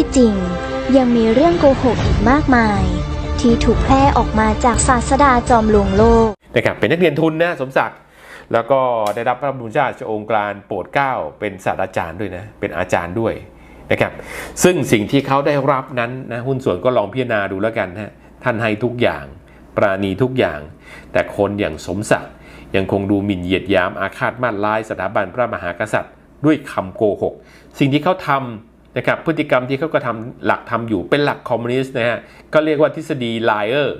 ที่จริง ยังมีเรื่องโกหกอีกมากมาย ที่ถูกแพร่ออกมาจากศาสดาจอมลวงโลกนะครับเป็นนักเรียนทุนนะสมศักดิ์แล้วก็ได้รับพระบรมราชโองการโปรดเกล้าเป็นศาสตราจารย์ด้วยนะเป็นอาจารย์ด้วยนะครับซึ่งสิ่งที่เขาได้รับนั้นนะหุ้นส่วนก็ลองพิจารณาดูแล้วกันฮะท่านให้ทุกอย่าง ปราณีทุกอย่าง แต่คนอย่างสมศักดิ์ยังคงดูหมิ่นเหยียดยามอาฆาตมาดร้ายสถาบันพระมหากษัตริย์ ด้วยคำโกหก สิ่งที่เขาทำ นะครับพฤติกรรมที่เขาก็ทำหลักทำอยู่เป็นหลักคอมมิวนิสต์นะฮะก็เรียกว่าทฤษฎีไลเออร์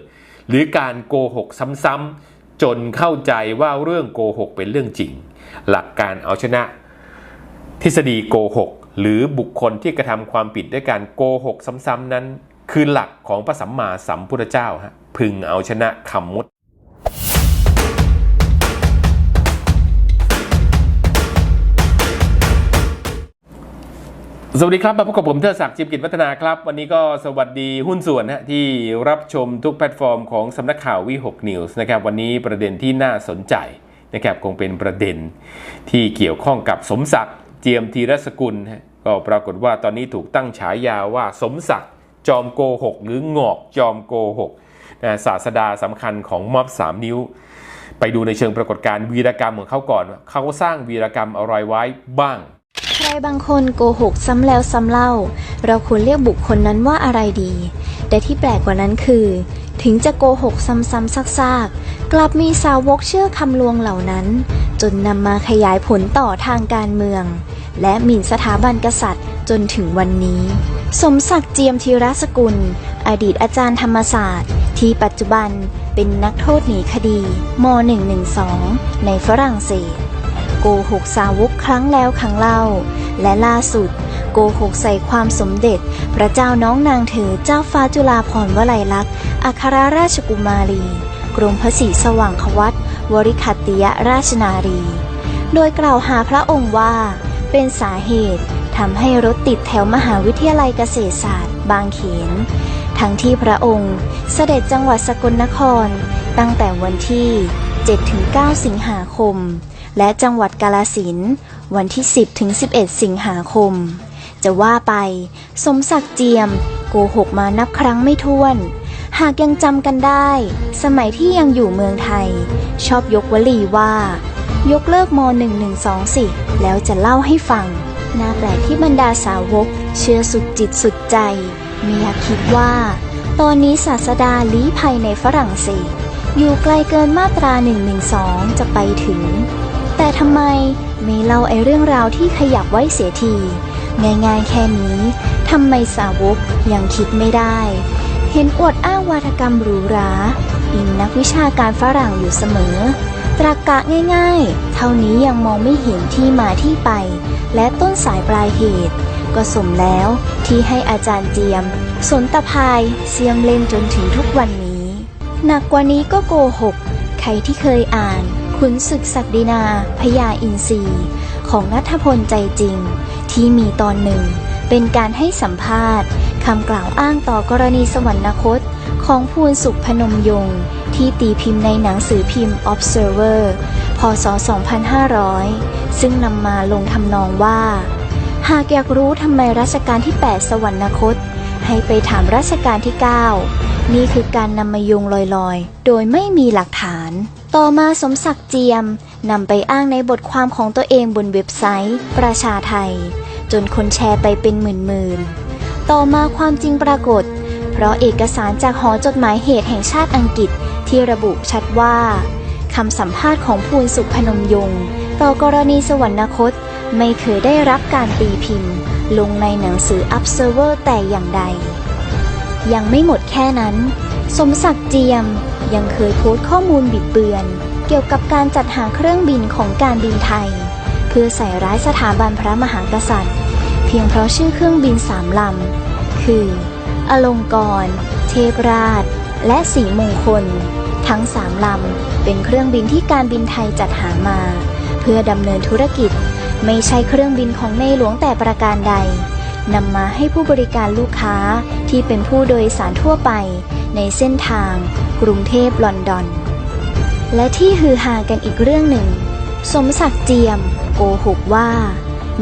หรือการโกหกซ้ำๆจนเข้าใจว่าเรื่องโกหกเป็นเรื่องจริง หลักการเอาชนะ ทฤษฎีโกหกหรือบุคคลที่กระทำความผิดด้วยการโกหกซ้ำๆนั้น คือหลักของพระสัมมาสัมพุทธเจ้าฮะพึงเอาชนะคำมด สวัสดีครับ มาพบกับผมเทอศักดิ์จิมกิจวัฒนาครับ วันนี้ก็สวัสดีหุ้นส่วนนะที่รับชมทุกแพลตฟอร์มของสำนักข่าววิหกนิวส์นะครับวันนี้ประเด็นที่น่าสนใจนะครับคงเป็นประเด็นที่เกี่ยวข้องกับสมศักดิ์เจียมธีรสกุลก็ปรากฏว่าตอนนี้ถูกตั้งฉายาว่าสมศักดิ์จอมโกหก หรืองอกจอมโกหกนะศาสดาสำคัญของม็อบสามนิ้ว ไปดูในเชิงปรากฏการณ์วีรกรรมของเขาก่อน เขาสร้างวีรกรรมอะไรไว้บ้าง ใครบางคนโกหกซ้ำแล้วซ้ำเล่า เราควรเรียกบุคคลนั้นว่าอะไรดี แต่ที่แปลกกว่านั้นคือ ถึงจะโกหกซ้ำๆซากๆ กลับมีสาวกเชื่อคำลวงเหล่านั้น จนนำมาขยายผลต่อทางการเมือง และหมิ่นสถาบันกษัตริย์จนถึงวันนี้ สมศักดิ์เจียมธีรสกุล อดีตอาจารย์ธรรมศาสตร์ ที่ปัจจุบันเป็นนักโทษหนีคดีม .112 ในฝรั่งเศส โกหกสาวกครั้งแล้วครั้งเล่า และล่าสุด โกหกใส่ความสมเด็จ พระเจ้าน้องนางเธอเจ้าฟ้าจุฬาภรณ์วลัยลักษณ์อัครราชกุมารี กรมพระศรีสว่างควัตวริคัตติยราชนารี โดยกล่าวหาพระองค์ว่า เป็นสาเหตุทำให้รถติดแถวมหาวิทยาลัยเกษตรศาสตร์ บางเขน ทั้งที่พระองค์เสด็จจังหวัดสกลนคร ตั้งแต่วันที่ 7-9 สิงหาคม และจังหวัดกาลสินวันที่ 10-11 สิงหาคม จะว่าไป สมศักดิ์เจียม โกหกมานับครั้งไม่ถ้วน หากยังจำกันได้ สมัยที่ยังอยู่เมืองไทย ชอบยกวลีว่า ยกเลิกม .112 สิ แล้วจะเล่าให้ฟังน่าแปลกที่บรรดาสาวก เชื่อสุดจิตสุดใจไม่อยากคิดว่า ตอนนี้ศาสดาลี้ภัยในฝรั่งเศสอยู่ไกลเกินมาตรา 112 จะไปถึง แต่ทำไมไม่เล่าไอ้เรื่องราวที่ขยับไว้เสียที ง่ายๆแค่นี้ทำไมสาวกยังคิดไม่ได้ เห็นอวดอ้างวาทกรรมหรูหราอิงนักวิชาการฝรั่งอยู่เสมอ ตรากกะง่ายๆ เท่านี้ยังมองไม่เห็นที่มาที่ไป และต้นสายปลายเหตุ ก็สมแล้วที่ให้อาจารย์เจียม สนตะพายเสียมเล่นจนถึงทุกวันนี้ หนักกว่านี้ก็โกหก ใครที่เคยอ่าน ขุนศึกศักดินาพญาอินทรีของนัทพลใจจริง ที่มีตอนหนึ่ง เป็นการให้สัมภาษณ์คำกล่าวอ้างต่อกรณีสวรรคตของพูนสุขพนมยงค์ที่ตีพิมพ์ในหนังสือพิมพ์ Observer พศ 2500 ซึ่งนำมาลงทำนองว่า หากอยากรู้ทำไมรัชกาลที่ 8 สวรรคต ให้ไปถามรัชกาลที่ 9 นี่คือการนำมาโยงลอยๆ โดยไม่มีหลักฐาน ต่อมาสมศักดิ์เจียมนำไปอ้างในบทความของตัวเองบนเว็บไซต์ ประชาไทย จนคนแชร์ไปเป็นหมื่นๆ ต่อมาความจริงปรากฏ เพราะเอกสารจากหอจดหมายเหตุแห่งชาติอังกฤษที่ระบุชัดว่าคำสัมภาษณ์ของพูนสุขพนมยงค์ต่อกรณีสวรรคต ไม่เคยได้รับการตีพิมพ์ ลงในหนังสือ Observer แต่อย่างใด ยังไม่หมดแค่นั้น สมศักดิ์เจียมยังเคยโพสต์ข้อมูลบิดเบือน เกี่ยวกับการจัดหาเครื่องบินของการบินไทย เพื่อใส่ร้ายสถาบันพระมหากษัตริย์ เพียงเพราะชื่อเครื่องบินสามลำ คือ อลงกรณ์เทพราช และสีมงคล ทั้งสามลำเป็นเครื่องบินที่การบินไทยจัดหามา เพื่อดำเนินธุรกิจ ไม่ใช่เครื่องบินของในหลวงแต่ประการใด นำมาให้ผู้บริการลูกค้าที่เป็นผู้โดยสารทั่วไปในเส้นทาง กรุงเทพลอนดอน และที่ฮือฮากันอีกเรื่องหนึ่ง สมศักดิ์เจียม โกหกว่า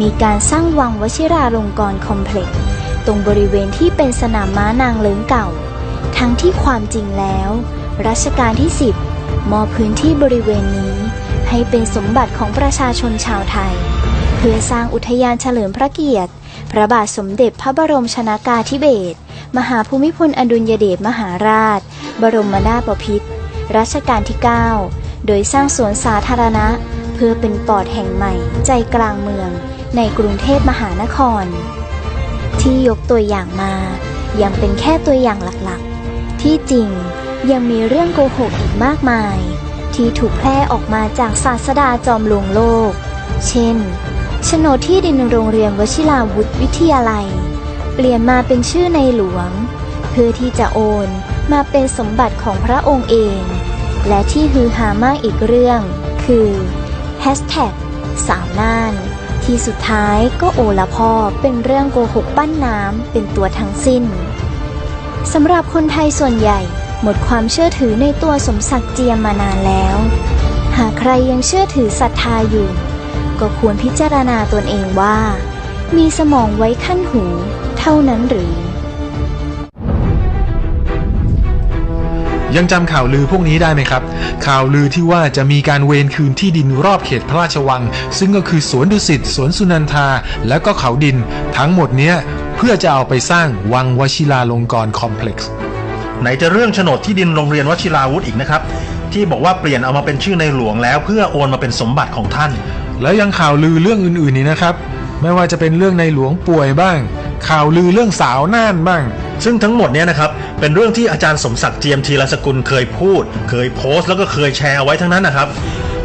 มีการสร้างวังวชิราลงกรณ์คอมเพล็กซ์ตรงบริเวณที่เป็นสนามม้านางเลิงเก่า ทั้งที่ความจริงแล้ว รัชกาลที่ 10 มอบพื้นที่บริเวณนี้ ให้เป็นสมบัติของประชาชนชาวไทย เพื่อสร้างอุทยานเฉลิมพระเกียรติ พระบาทสมเด็จพระบรมชนากาธิเบศร มหาภูมิพลอดุลยเดชมหาราช บรมนาถบพิตรรัชกาลที่ 9 โดยสร้างสวนสาธารณะ เพื่อเป็นปอดแห่งใหม่ใจกลางเมือง ในกรุงเทพมหานคร ที่ยกตัวอย่างมา ยังเป็นแค่ตัวอย่างหลักๆ ที่จริงยังมีเรื่องโกหกอีกมากมาย ที่ถูกแพร่ออกมาจากศาสดาจอมลวงโลก เช่น โฉนดที่ดินโรงเรียนวชิราวุธวิทยาลัย เปลี่ยนมาเป็นชื่อในหลวง เพื่อที่จะโอนมาเป็นสมบัติของพระองค์เอง และที่ฮือฮามากอีกเรื่อง คือ Hashtag สาวน่าน ที่สุดท้ายก็โอละพ่อเป็นเรื่องโกหกปั้นน้ำเป็นตัวทั้งสิ้นสำหรับคนไทยส่วนใหญ่ หมดความเชื่อถือในตัวสมศักดิ์เจียมมานานแล้ว หากใครยังเชื่อถือศรัทธาอยู่ ก็ควรพิจารณาตนเองว่า มีสมองไว้ขั้นหูเท่านั้นหรือ ยังจำข่าวลือพวกนี้ได้ไหมครับ ข่าวลือที่ว่าจะมีการเวรคืนที่ดินรอบเขตพระราชวัง ซึ่งก็คือสวนดุสิตสวนสุนันทา และก็เขาดิน ทั้งหมดเนี้ยเพื่อจะเอาไปสร้างวังวชิราลงกรณ์คอมเพล็กซ์ไหนจะเรื่องโฉนดที่ดินโรงเรียนวชิราวุธอีกนะครับ ที่บอกว่าเปลี่ยนเอามาเป็นชื่อในหลวงแล้วเพื่อโอนมาเป็นสมบัติของท่าน แล้วยังข่าวลือเรื่องอื่นๆนี้นะครับ ไม่ว่าจะเป็นเรื่องในหลวงป่วยบ้าง ข่าวลือเรื่องสาวน่านบ้าง ซึ่งทั้งหมดเนี้นะครับ เป็นเรื่องที่อาจารย์สมศักดิ์เจียมธีรสกุลเคยพูด เคยโพสต์แล้วก็เคยแชร์เอาไว้ทั้งนั้นนะครับ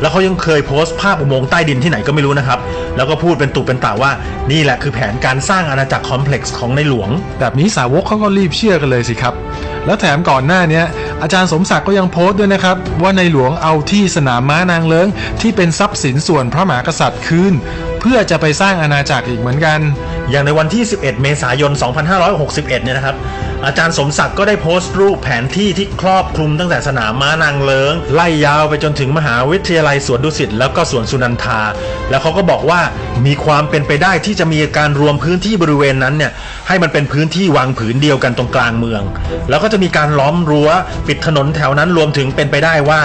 แล้วเขายังเคยโพสต์ภาพอุโมงค์ใต้ดินที่ไหนก็ไม่รู้นะครับ แล้วก็พูดเป็นตุเป็นตาว่านี่แหละคือแผนการสร้างอาณาจักรคอมเพล็กซ์ของในหลวง แบบนี้สาวกเขาก็รีบเชื่อกันเลยสิครับ แล้วแถมก่อนหน้าเนี้ยอาจารย์สมศักดิ์ก็ยังโพสต์ด้วยนะครับ ว่าในหลวงเอาที่สนามม้านางเลิงที่เป็นทรัพย์สินส่วนพระมหากษัตริย์คืนเพื่อจะไปสร้างอาณาจักรอีกเหมือนกัน อย่างในวันที่ 11 เมษายน 2561 เนี่ยนะครับ อาจารย์สมศักดิ์ก็ได้โพสต์รูปแผนที่ที่ครอบคลุมตั้งแต่สนามม้านางเลิงไล่ยาวไปจนถึงมหาวิทยาลัยสวนดุสิตแล้วก็สวนสุนันทา แล้วเขาก็บอกว่ามีความเป็นไปได้ที่จะมีการรวมพื้นที่บริเวณนั้นเนี่ยให้มันเป็นพื้นที่วางผืนเดียวกันตรงกลางเมือง แล้วก็จะมีการล้อมรั้วปิดถนนแถวนั้นรวมถึงเป็นไปได้ว่า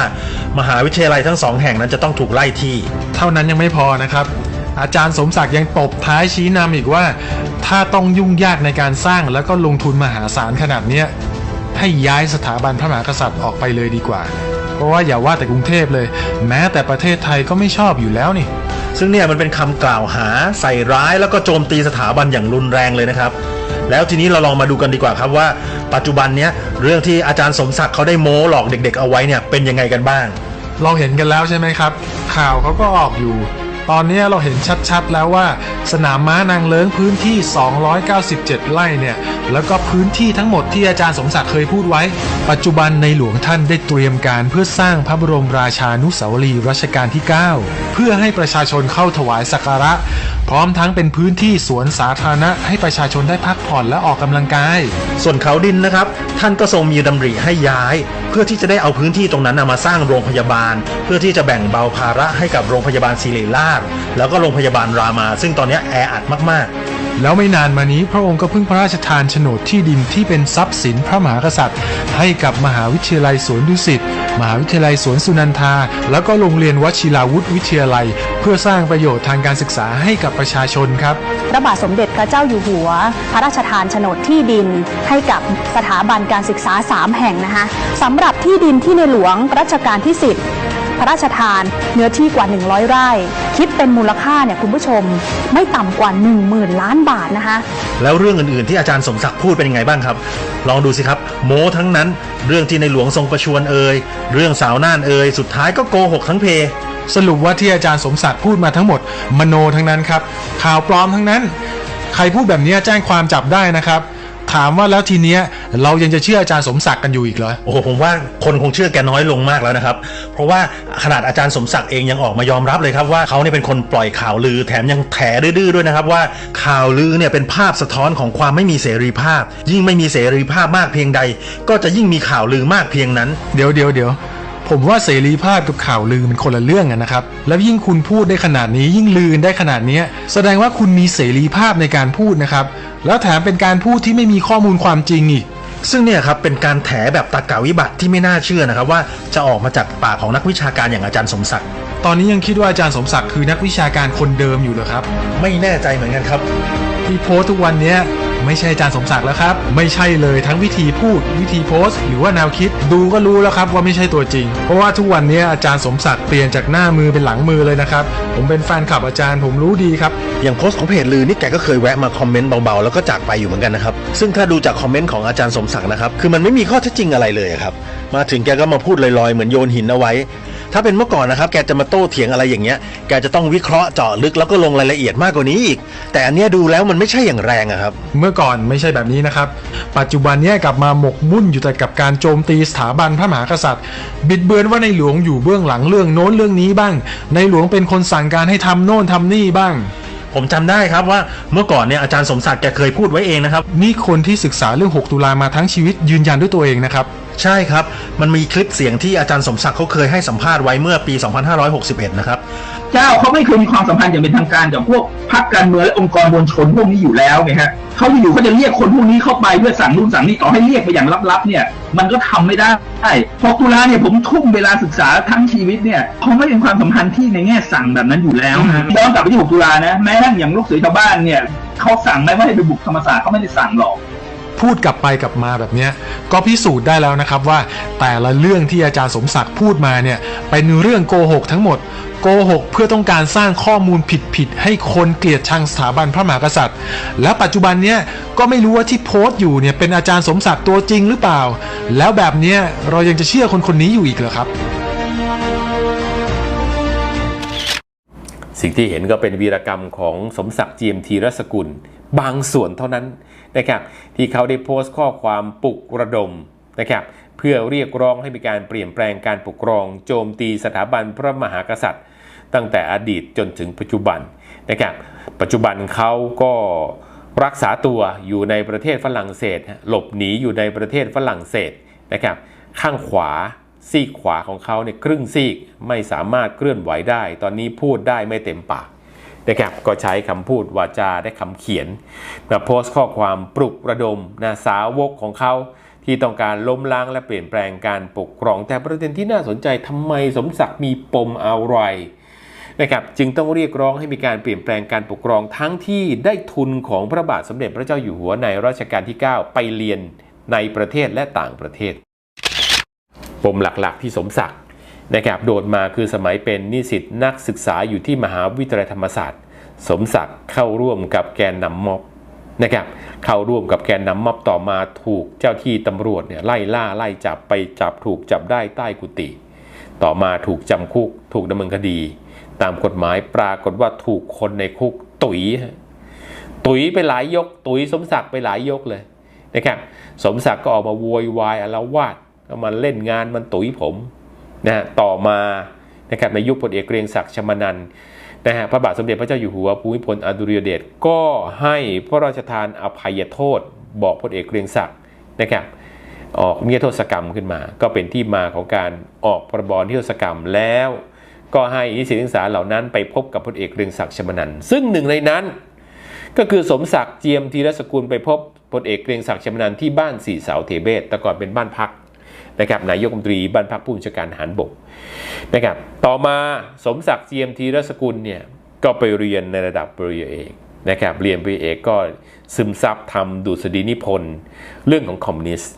มหาวิทยาลัยทั้งสองแห่งนั้นจะต้องถูกไล่ที่ เท่านั้นยังไม่พอนะครับอาจารย์สมศักดิ์ยังตบท้ายชี้นำอีกว่า ถ้าต้องยุ่งยากในการสร้างแล้วก็ลงทุนมหาศาลขนาดเนี้ยให้ย้ายสถาบันพระมหากษัตริย์ออกไปเลยดีกว่า เพราะว่าอย่าว่าแต่กรุงเทพเลย แม้แต่ประเทศไทยก็ไม่ชอบอยู่แล้วนี่ ซึ่งเนี่ยมันเป็นคำกล่าวหาใส่ร้ายแล้วก็โจมตีสถาบันอย่างรุนแรงเลยนะครับ แล้วทีนี้เราลองมาดูกันดีกว่าครับว่า ปัจจุบันเนี้ยเรื่องที่อาจารย์สมศักดิ์เขาได้โม้หลอกเด็ก ๆ เอาไว้เนี่ยเป็นยังไงกันบ้าง เราเห็นกันแล้วใช่ไหมครับ ข่าวเขาก็ออกอยู่ ตอนนี้เราเห็นชัดๆ แล้วว่า สนามม้านางเลิ้งพื้นที่ 297 ไร่เนี่ย แล้วก็พื้นที่ทั้งหมดที่อาจารย์สมศักดิ์เคยพูดไว้ ปัจจุบันในหลวงท่านได้เตรียมการเพื่อสร้างพระบรมราชานุสาวรีย์รัชกาลที่ 9 เพื่อให้ประชาชนเข้าถวายสักการะ พร้อมทั้งเป็นพื้นที่สวนสาธารณะให้ประชาชนได้พักผ่อนและออกกำลังกาย ส่วนเขาดินนะครับ ท่านก็ทรงมีดำริให้ย้าย เพื่อที่จะได้เอาพื้นที่ตรงนั้นนะมาสร้างโรงพยาบาล เพื่อที่จะแบ่งเบาภาระให้กับโรงพยาบาลศิริราชแล้วก็โรงพยาบาลรามา ซึ่งตอนนี้แออัดมากๆ แล้วไม่นานมานี้พระองค์ก็เพิ่งพระราชทานโฉนดที่ดินที่เป็นทรัพย์สินพระมหากษัตริย์ ให้กับมหาวิทยาลัยสวนดุสิตมหาวิทยาลัยสวนสุนันทา แล้วก็โรงเรียนวชิราวุธวิทยาลัย เพื่อสร้างประโยชน์ทางการศึกษาให้กับประชาชนครับพระบาทสมเด็จพระเจ้าอยู่หัว พระราชทานโฉนดที่ดิน ให้กับสถาบันการศึกษา 3 แห่งนะคะสำหรับที่ดินที่ในหลวงรัชกาลที่ 10 พระราชทาน เนื้อที่กว่า 100 ไร่ คิดเป็นมูลค่าเนี่ยคุณผู้ชมไม่ต่ำกว่า 10,000 ล้านบาทนะคะ แล้วเรื่องอื่นๆที่อาจารย์สมศักดิ์พูดเป็นยังไงบ้างครับ ลองดูสิครับโม้ทั้งนั้น เรื่องที่ในหลวงทรงประชวรเอ่ยเรื่องสาวน่านเอ่ยสุดท้ายก็โกหกทั้งเพสรุปว่าที่อาจารย์สมศักดิ์พูดมาทั้งหมด มโนทั้งนั้นครับข่าวปลอมทั้งนั้น ใครพูดแบบนี้แจ้งความจับได้นะครับ ถามว่าแล้วทีเนี้ยเรายังจะเชื่ออาจารย์สมศักดิ์กันอยู่อีกเหรอโอ้โหผมว่าคนคงเชื่อแกน้อยลงมากแล้วนะครับ เพราะว่าขนาดอาจารย์สมศักดิ์เองยังออกมายอมรับเลยครับว่าเขาเนี่ยเป็นคนปล่อยข่าวลือแถมยังแถดื้อๆด้วยนะครับว่าข่าวลือเนี่ยเป็นภาพสะท้อนของความไม่มีเสรีภาพ ยิ่งไม่มีเสรีภาพมากเพียงใด ก็จะยิ่งมีข่าวลือมากเพียงนั้น เดี๋ยวเดี๋ยวเดี๋ยว ผมว่าเสรีภาพกับข่าวลือมันคนละเรื่องนะครับ แล้วยิ่งคุณพูดได้ขนาดนี้ยิ่งลือได้ขนาดนี้แสดงว่าคุณมีเสรีภาพในการพูดนะครับ แล้วแถมเป็นการพูดที่ไม่มีข้อมูลความจริงอีกซึ่งเนี่ยครับเป็นการแถแบบตากาวิบัติที่ไม่น่าเชื่อนะครับว่าจะออกมาจากปากของนักวิชาการอย่างอาจารย์สมศักดิ์ตอนนี้ยังคิดว่าอาจารย์สมศักดิ์คือนักวิชาการคนเดิมอยู่เหรอครับ ไม่แน่ใจเหมือนกันครับ ที่โพสทุกวันนี้ไม่ใช่อาจารย์สมศักดิ์แล้วครับ ไม่ใช่เลยทั้งวิธีพูดวิธีโพสต์หรือว่าแนวคิดดูก็รู้แล้วครับว่าไม่ใช่ตัวจริง เพราะว่าทุกวันนี้อาจารย์สมศักดิ์เปลี่ยนจากหน้ามือเป็นหลังมือเลยนะครับ ผมเป็นแฟนคลับอาจารย์ผมรู้ดีครับ อย่างโพสต์ของเพจลือนี่แกก็เคยแวะมาคอมเมนต์เบาๆแล้วก็จากไปอยู่เหมือนกันนะครับ ซึ่งถ้าดูจากคอมเมนต์ของอาจารย์สมศักดิ์นะครับคือมันไม่มีข้อเท็จจริงอะไรเลยครับมาถึงแกก็มาพูดลอยๆเหมือนโยนหินเอาไว้ ถ้าเป็นเมื่อก่อนนะครับ แกจะมาโต้เถียงอะไรอย่างเงี้ย แกจะต้องวิเคราะห์เจาะลึกแล้วก็ลงรายละเอียดมากกว่านี้อีก แต่อันเนี้ยดูแล้วมันไม่ใช่อย่างแรงอะครับ เมื่อก่อนไม่ใช่แบบนี้นะครับ ปัจจุบันเนี้ยกลับมาหมกมุ่นอยู่แต่กับการโจมตีสถาบันพระมหากษัตริย์ บิดเบือนว่าในหลวงอยู่เบื้องหลังเรื่องโน้นเรื่องนี้บ้าง ในหลวงเป็นคนสั่งการให้ทำโน่นทำนี่บ้าง ผมจำได้ครับว่าเมื่อก่อนเนี่ยอาจารย์สมศักดิ์แกเคยพูดไว้เองนะครับ นี่คนที่ศึกษาเรื่อง 6 ตุลามาทั้งชีวิตยืนยันด้วยตัวเองนะครับ ใช่ครับ มันมีคลิปเสียงที่อาจารย์สมศักดิ์เขาเคยให้สัมภาษณ์ไว้เมื่อปี 2561 นะครับ เจ้าเขาไม่เคยมีความสัมพันธ์อย่างเป็นทางการกับพวกพรรคการเมืองและองค์กรมวลชนพวกนี้อยู่แล้วไงฮะเขาอยู่ๆเขาจะเรียกคนพวกนี้เข้าไปเพื่อสั่งนู่นสั่งนี่ต่อให้เรียกไปอย่างลับๆเนี่ย มันก็ทำไม่ได้พอตุลาเนี่ยผมทุ่มเวลาศึกษาทั้งชีวิตเนี่ยเขาไม่เป็นความสัมพันธ์ที่ในแง่สั่งแบบนั้นอยู่แล้วย้อนกลับไปที่6ตุลานะแม้ทั่งอย่างลูกเสือชาวบ้านเนี่ยเขาสั่งไหมว่าให้ไปบุกธรรมศาสตร์เขาไม่ได้สั่งหรอก พูดกลับไปกลับมาแบบนี้ก็พิสูจน์ได้แล้วนะครับว่า แต่ละเรื่องที่อาจารย์สมศักดิ์พูดมาเนี่ยเป็นเรื่องโกหกทั้งหมดโกหกเพื่อต้องการสร้างข้อมูลผิดๆให้คนเกลียดชังสถาบันพระมหากษัตริย์ และปัจจุบันเนี้ยก็ไม่รู้ว่าที่โพสต์อยู่เนี่ยเป็นอาจารย์สมศักดิ์ตัวจริงหรือเปล่า แล้วแบบเนี้ยเรายังจะเชื่อคนคนนี้อยู่อีกเหรอครับ สิ่งที่เห็นก็เป็นวีรกรรมของสมศักดิ์ GMT รัศกุล บางส่วนเท่านั้นนะครับที่เขาได้โพสต์ข้อความปลุกระดมนะครับเพื่อเรียกร้องให้มีการเปลี่ยนแปลงการปกครองโจมตีสถาบันพระมหากษัตริย์ ตั้งแต่อดีตจนถึงปัจจุบันนะครับปัจจุบันเขาก็รักษาตัวอยู่ในประเทศฝรั่งเศส หลบหนีอยู่ในประเทศฝรั่งเศสนะครับข้างขวาซีกขวาของเขาเนี่ยครึ่งซีกไม่สามารถเคลื่อนไหวได้ ตอนนี้พูดได้ไม่เต็มปาก นะครับก็ใช้คำพูดวาจาได้คำเขียนมาโพสต์ข้อความปลุกระดมนะสาวกของเขาที่ต้องการล้มล้างและเปลี่ยนแปลงการปกครอง แต่ประเด็นที่น่าสนใจทำไมสมศักดิ์มีปมอะไรนะครับจึงต้องเรียกร้องให้มีการเปลี่ยนแปลงการปกครองทั้งที่ได้ทุนของพระบาทสมเด็จพระเจ้าอยู่หัวในรัชกาลที่ 9 ไปเรียนในประเทศและต่างประเทศ ปมหลักๆ ที่สมศักดิ์ นะครับโดดมาคือสมัยเป็นนิสิตนักศึกษาอยู่ที่มหาวิทยาลัยธรรมศาสตร์ สมศักดิ์เข้าร่วมกับแกนนำม็อบนะครับเข้าร่วมกับแกนนำม็อบต่อมาถูกเจ้าที่ตำรวจเนี่ยไล่ล่าไล่จับไปจับถูกจับได้ใต้กุฏิต่อมาถูกจำคุกถูกดำเนินคดี ตามกฎหมายปรากฏว่าถูกคนในคุกตุ๋ยฮะตุ๋ยไปหลายยก ตุ๋ยสมศักดิ์ไปหลายยกเลยนะครับสมศักดิ์ก็ออกมาโวยวายอาละวาดก็มาเล่นงานมันตุ๋ยผม นะฮะต่อมานะครับในยุคพลเอกเกรียงศักดิ์ชมนันนะฮะพระบาทสมเด็จพระเจ้าอยู่หัวภูมิพลอดุลยเดชก็ให้พระราชทานอภัยโทษ บอกพลเอกเกรียงศักดิ์นะครับออกนิรโทษกรรมขึ้นมา ก็เป็นที่มาของการออกพรบนิรโทษกรรมแล้ว ก็ให้นิสิตนักศึกษาเหล่านั้นไปพบกับพลเอกเกรียงศักดิ์ชมนันซึ่งหนึ่งในนั้น ก็คือสมศักดิ์เจียมธีรสกุลไปพบพลเอกเกรียงศักดิ์ชมนันท์ที่บ้านสี่เสาเทเบศแต่ก่อนเป็นบ้านพัก นะครับนายกรัฐมนตรีบ้านพักผู้บัญชาการทหารบกนะครับต่อมาสมศักดิ์เจียมธีรสกุลเนี่ยก็ไปเรียนในระดับปริญญาเอกนะครับเรียนปริญญาเอกก็ซึมซับทำดุษฎีนิพนธ์เรื่องของคอมมิวนิสต์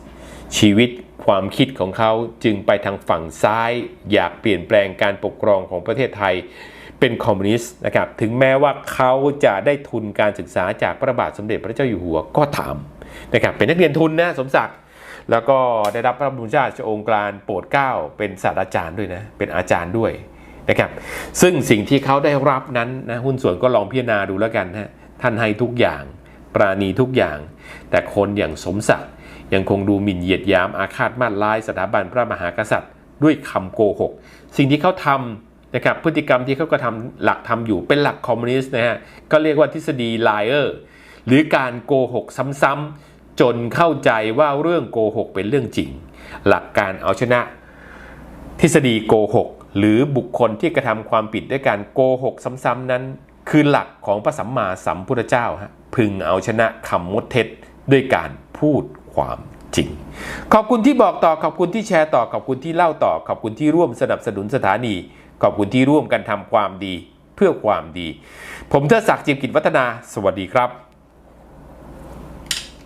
ชีวิตความคิดของเขาจึงไปทางฝั่งซ้าย อยากเปลี่ยนแปลงการปกครองของประเทศไทยเป็นคอมมิวนิสต์นะครับถึงแม้ว่าเขาจะได้ทุนการศึกษาจากพระบาทสมเด็จพระเจ้าอยู่หัวก็ถามนะครับเป็นนักเรียนทุนนะสมศักดิ์ แล้วก็ได้รับพระบรมราชโองการโปรดเกล้าเป็นศาสตราจารย์ด้วยนะเป็นอาจารย์ด้วยนะครับซึ่งสิ่งที่เขาได้รับนั้นนะหุ้นส่วนก็ลองพิจารณาดูแล้วกันนะท่านให้ทุกอย่าง ปราณีทุกอย่าง แต่คนอย่างสมศักดิ์ยังคงดูหมิ่นเหยียดยามอาฆาตมาตร้ายสถาบันพระมหากษัตริย์ ด้วยคำโกหก สิ่งที่เขาทำนะครับพฤติกรรมที่เขาก็ทำหลักทำอยู่เป็นหลักคอมมิวนิสต์นะฮะก็เรียกว่าทฤษฎีไลเออร์หรือการโกหกซ้ำๆ จนเข้าใจว่าเรื่องโกหกเป็นเรื่องจริง หลักการเอาชนะ ทฤษฎีโกหกหรือบุคคลที่กระทำความผิดด้วยการโกหกซ้ำๆนั้น คือหลักของพระสัมมาสัมพุทธเจ้าฮะพึงเอาชนะคำมดเท็จด้วยการพูดความจริง ขอบคุณที่บอกต่อขอบคุณที่แชร์ต่อขอบคุณที่เล่าต่อขอบคุณที่ร่วมสนับสนุนสถานี ขอบคุณที่ร่วมกันทำความดีเพื่อความดี ผมเทดศักดิ์จิมกิจวัฒนา สวัสดีครับ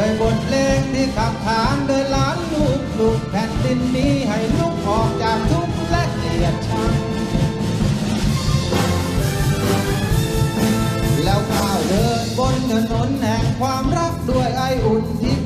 โดยบทเพลงที่ขับขานโดยล้านลูกลูกแผ่นดินนี้ให้ลุกออกจากทุกข์และเกลียดชัง แล้วก้าวเดินบนถนนแห่งความรักด้วยไออุ่นที่